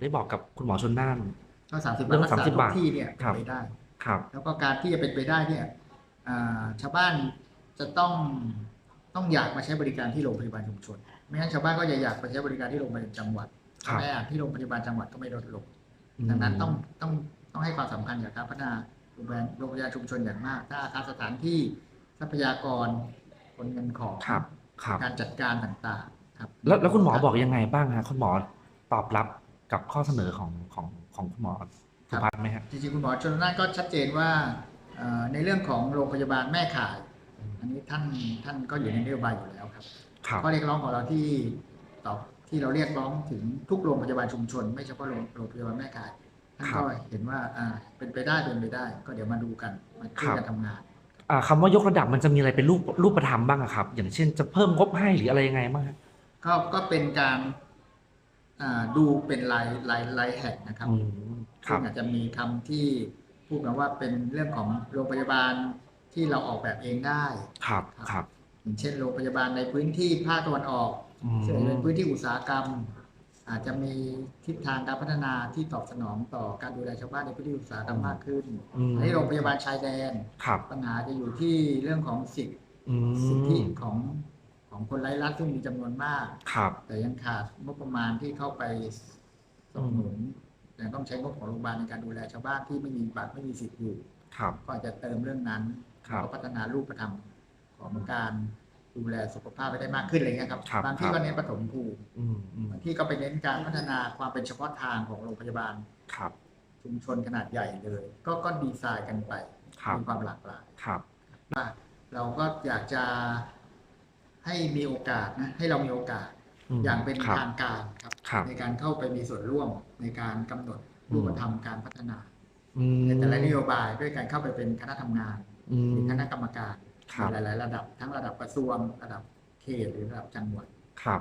ได้บอกกับคุณหมอชนน่าน ก็สามสิบเรื่บาทองรักษา30ทุบากทที่เนี่ยครับเป็นไปได้ ครับ แล้วก็การที่จะเป็นไปได้เนี่ยอ่าชาวบ้านจะต้องต้องอยากมาใช้บริการที่โรงพยาบาลชุมชน ไม่งั้นชาวบ้านก็จะอยากไปใช้บริการที่โรงพยาบาลจังหวัดครับแออัดที่โรงพยาบาลจังหวัดก็ไม่ลดลง ดังนั้นต้องต้องต้องให้ความสำคัญกับการพัฒนาโรงพยาบาลโรงพยาบาลชุมชนอย่างมาก ถ้าอาคารสถานที่ทรัพยากรคนเงินของครับครับการจัดการต่างๆ ครับ แล้วแล้วคุณหมอบอกยังไงบ้างฮะคุณหมอตอบรับ กับข้อเสนอของของของคุณหมอสุพัฒน์ไหมฮะจริงๆคุณหมอชนน่านก็ชัดเจนว่าเอ่อในเรื่องของโรงพยาบาลแม่ข่าย อันนี้ท่านท่านก็อยู่ในนโยบายอยู่แล้วครับครับข้อเรียกร้องของเราที่ตอบที่เราเรียกร้องถึงทุกโรงพยาบาลชุมชน ไม่เฉพาะโรงโรงพยาบาลแม่ข่ายท่านก็เห็นว่าอ่าเป็นไปได้เป็นไปได้ ก็เดี๋ยวมาดูกันมาช่วยกันทำงานอ่าคำว่ายกระดับมันจะมีอะไรเป็นรูปรูปธรรมบ้างอะครับ อย่างเช่นจะเพิ่มงบให้หรืออะไรยังไงบ้างฮะก็ก็เป็นการอ่า ดูเป็นรายรายรายแห่งนะครับอืมครัซึ่บงอาจจะมีคำที่พูดกันว่าเป็นเรื่องของโรงพยาบาลที่เราออกแบบเองได้ครับครับอย่างเช่นโรงพยาบาลในพื้นที่ภาคตะวันออกอืมซึ่งเป็นพื้นที่อุตสาหกรรม อาจจะมีทิศทางการพัฒนาที่ตอบสนองต่อการดูแลชาวบ้านในพื้นที่อุตสาหกรรมมากขึ้นอืมอันนี้โรงพยาบาลชายแดนครับปัญหาจะอยู่ที่เรื่องของสิทธิอืสิทธิมของ ของคนไร้รัฐซึ่งมีจำนวนมาก ครับ แต่ยังขาดงบประมาณที่เข้าไปสนับสนุนยังต้องใช้งบของโรงพยาบาลในการดูแลชาวบ้านที่ไม่มีบัตรไม่มีสิทธิ์อยู่ ครับ ก็อาจจะเติมเรื่องนั้นครับแล้วก็พัฒนารูปธรรมของการดูแลสุขภาพไปได้มากขึ้นอะไรเงี้ยครับครับบางที่ครับก็เน้นปฐมภูมิอืมอืมบางที่ก็ไปเน้นการพัฒนาความเป็นเฉพาะทางของโรงพยาบาลครับ ชุมชนขนาดใหญ่เลย ก็ก็ดีไซน์กันไปครับมีความหลากหลายครับว่าเราก็อยากจะ ให้มีโอกาสนะให้เรามีโอกาสมอย่างเป็นครับทางการครับครับ ในการเข้าไปมีส่วนร่วมในการกำหนดรูปธรรมการพัฒนาอืมในแต่ละนโยบายด้วยการเข้าไปเป็นคณะทำงานอืมหรือคณะกรรมการครับในหลาย ๆ ระดับทั้งระดับกระทรวงระดับเขตหรือระดับจังหวัดครับ